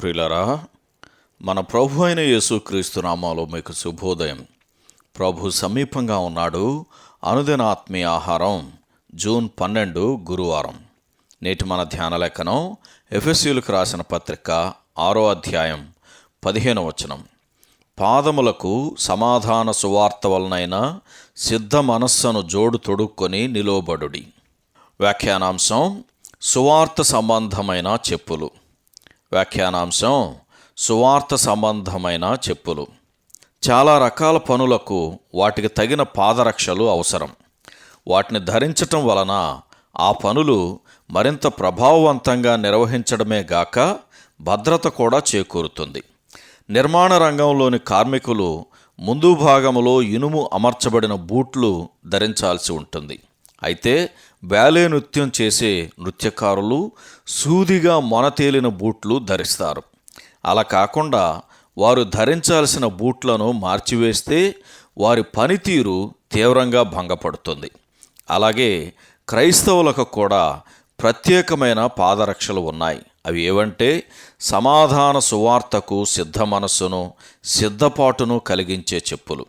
ప్రియులరా మన ప్రభు అయిన యేసుక్రీస్తు నామాలో మీకు శుభోదయం. ప్రభు సమీపంగా ఉన్నాడు. అనుదిన ఆత్మీయ ఆహారం జూన్ పన్నెండు గురువారం. నేటి మన ధ్యాన లేఖనం ఎఫ్ఎస్యులకు రాసిన పత్రిక ఆరో అధ్యాయం పదిహేను వచనం. పాదములకు సమాధాన సువార్త వలనైన సిద్ధ మనస్సును జోడు తొడుక్కొని నిలోబడుడి వ్యాఖ్యానాంశం సువార్త సంబంధమైన చెప్పులు. వ్యాఖ్యానాంశం సువార్త సంబంధమైన చెప్పులు. చాలా రకాల పనులకు వాటికి తగిన పాదరక్షలు అవసరం. వాటిని ధరించటం వలన ఆ పనులు మరింత ప్రభావవంతంగా నిర్వహించడమే గాక భద్రత కూడా చేకూరుతుంది. నిర్మాణ రంగంలోని కార్మికులు ముందు భాగంలో ఇనుము అమర్చబడిన బూట్లు ధరించాల్సి ఉంటుంది. అయితే బ్యాలే నృత్యం చేసే నృత్యకారులు సూదిగా మొనతేలిన బూట్లు ధరిస్తారు. అలా కాకుండా వారు ధరించాల్సిన బూట్లను మార్చివేస్తే వారి పనితీరు తీవ్రంగా భంగపడుతుంది. అలాగే క్రైస్తవులకు కూడా ప్రత్యేకమైన పాదరక్షలు ఉన్నాయి. అవి ఏవంటే సమాధాన సువార్తకు సిద్ధ మనస్సును సిద్ధపాటును కలిగించే చెప్పులు.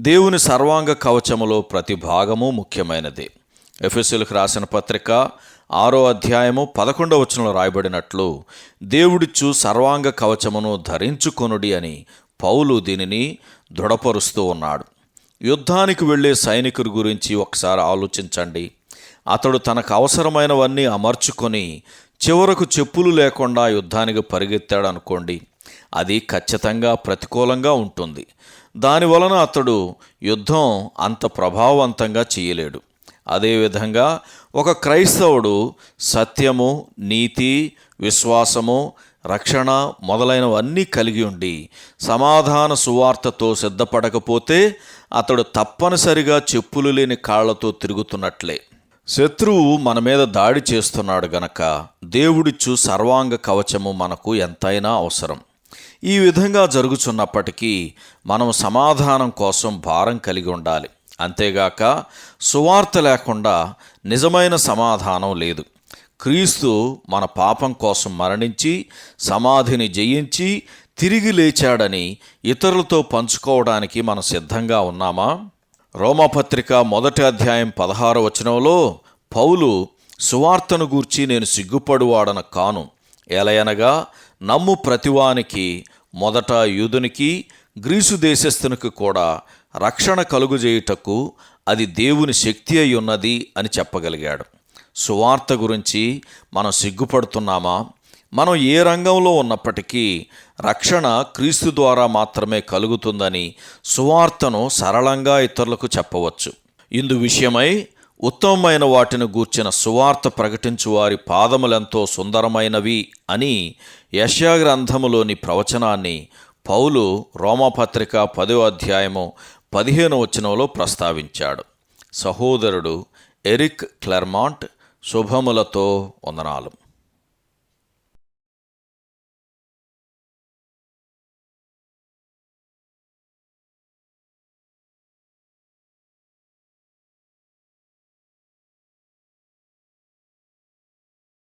దేవుని సర్వాంగ కవచములో ప్రతి భాగము ముఖ్యమైనది. ఎఫెసులకు రాసిన పత్రిక ఆరో అధ్యాయము పదకొండవ వచనంలో రాయబడినట్లు దేవుడిచ్చు సర్వాంగ కవచమును ధరించుకొనుడి అని పౌలు దీనిని దృఢపరుస్తూ ఉన్నాడు. యుద్ధానికి వెళ్ళే సైనికుడి గురించి ఒకసారి ఆలోచించండి. అతడు తనకు అవసరమైనవన్నీ అమర్చుకొని చివరకు చెప్పులు లేకుండా యుద్ధానికి పరిగెత్తాడు అనుకోండి అది ఖచ్చితంగా ప్రతికూలంగా ఉంటుంది. దానివలన అతడు యుద్ధం అంత ప్రభావవంతంగా చేయలేడు. అదేవిధంగా ఒక క్రైస్తవుడు సత్యము నీతి విశ్వాసము రక్షణ మొదలైనవన్నీ కలిగి ఉండి సమాధాన సువార్తతో సిద్ధపడకపోతే అతడు తప్పనిసరిగా చెప్పులు లేని కాళ్ళతో తిరుగుతున్నట్లే. శత్రువు మన మీద దాడి చేస్తున్నాడు గనక దేవుడిచ్చు సర్వాంగ కవచము మనకు ఎంతైనా అవసరం. ఈ విధంగా జరుగుచున్నప్పటికీ మనం సమాధానం కోసం భారం కలిగి ఉండాలి. అంతేగాక సువార్త లేకుండా నిజమైన సమాధానం లేదు. క్రీస్తు మన పాపం కోసం మరణించి సమాధిని జయించి తిరిగి లేచాడని ఇతరులతో పంచుకోవడానికి మనం సిద్ధంగా ఉన్నామా? రోమపత్రిక మొదటి అధ్యాయం పదహారు వచనంలో పౌలు సువార్తను గూర్చి నేను సిగ్గుపడువాడన కాను. ఎలయనగా నమ్ము ప్రతివానికి మొదట యూదునికి గ్రీసు దేశస్థునికి కూడా రక్షణ కలుగుజేయుటకు అది దేవుని శక్తి అయి ఉన్నది అని చెప్పగలిగాడు. సువార్త గురించి మనం సిగ్గుపడుతున్నామా? మనం ఏ రంగంలో ఉన్నప్పటికీ రక్షణ క్రీస్తు ద్వారా మాత్రమే కలుగుతుందని సువార్తను సరళంగా ఇతరులకు చెప్పవచ్చు. ఇందు విషయమై ఉత్తమమైన వాటిని గూర్చిన సువార్త ప్రకటించు వారి పాదములెంతో సుందరమైనవి అని యశాగ్రంథములోని ప్రవచనాన్ని పౌలు రోమపత్రిక పదో అధ్యాయము పదిహేను వచనంలో ప్రస్తావించాడు. సహోదరుడు ఎరిక్ క్లెర్మాంట్ శుభములతో వందనాలు.